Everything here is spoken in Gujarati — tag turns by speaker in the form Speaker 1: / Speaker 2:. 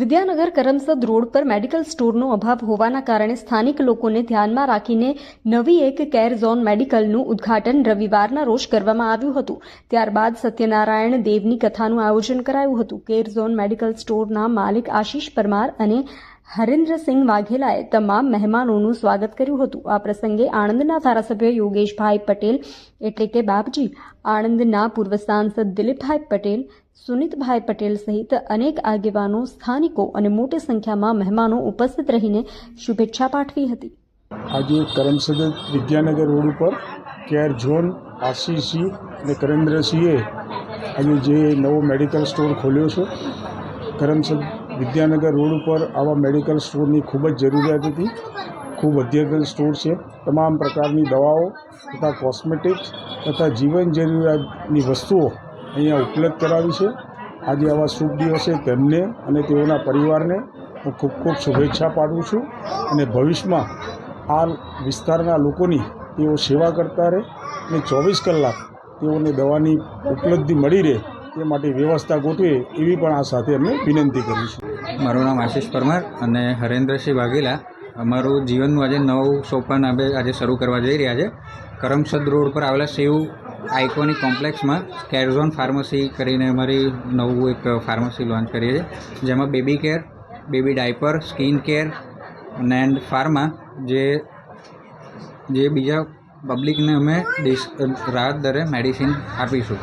Speaker 1: વિદ્યાનગર કરમસદ રોડ પર મેડિકલ સ્ટોરનો અભાવ હોવાના કારણે સ્થાનિક લોકોને ધ્યાનમાં રાખીને નવી એક કેર ઝોન મેડિકલનું ઉદ્ઘાટન રવિવારના રોજ કરવામાં આવ્યું હતું. ત્યારબાદ સત્યનારાયણ દેવની કથાનું આયોજન કરાયું હતું. કેર ઝોન મેડિકલ સ્ટોરના માલિક આશીષ પરમાર અને હરેન્દ્રસિંહ વાઘેલાએ તમામ મહેમાનોનું સ્વાગત કર્યું હતું. આ પ્રસંગે આણંદના ધારાસભ્ય યોગેશભાઈ પટેલ એટલે કે બાપજી, આણંદના પૂર્વ સાંસદ દિલીપભાઈ પટેલ, સુનિતભાઈ પટેલ સહિત અનેક આગેવાનો, સ્થાનિકો અને મોટી સંખ્યામાં મહેમાનો ઉપસ્થિત રહીને શુભેચ્છા પાઠવી હતી.
Speaker 2: આજે કરમસદ વિદ્યાનગર રોડ ઉપર કેર ઝોન આશીષસિંહ અને કરેન્દ્રસિંહે આજે જે નવો મેડિકલ સ્ટોર ખોલ્યો છે, કરમસદ વિદ્યાનગર રોડ ઉપર આવા મેડિકલ સ્ટોરની ખૂબ જ જરૂરિયાત હતી. ખૂબ અધ્યતન સ્ટોર છે. તમામ પ્રકારની દવાઓ તથા કોસ્મેટિક્સ તથા જીવન જરૂરિયાતની વસ્તુઓ અહીંયા ઉપલબ્ધ કરાવી છે. આજે આવા શુભ દિવસે તેમને અને તેઓના પરિવારને હું ખૂબ ખૂબ શુભેચ્છા પાઠવું છું અને ભવિષ્યમાં આ વિસ્તારના લોકોની તેઓ સેવા કરતા રહે અને ચોવીસ કલાક તેઓને દવાની ઉપલબ્ધિ મળી રહે તે માટે વ્યવસ્થા ગોઠવે એવી પણ આ સાથે અમે વિનંતી કરીશું
Speaker 3: મારું નામ આશીષ પરમાર અને હરેન્દ્રસિંહ વાઘેલા. અમારું જીવનનું આજે નવું સોપાન અમે આજે શરૂ કરવા જઈ રહ્યા છે. કરમસદ રોડ પર આવેલા શિવ આઇકોનિક કોમ્પ્લેક્સમાં કેરઝોન ફાર્મસી કરીને અમારી નવું એક ફાર્મસી લોન્ચ કરીએ છીએ. જેમાં baby care, baby diaper, skin care and pharma જે જે બીજા પબ્લિકને અમે રાહત દરે મેડિસિન આપીશું.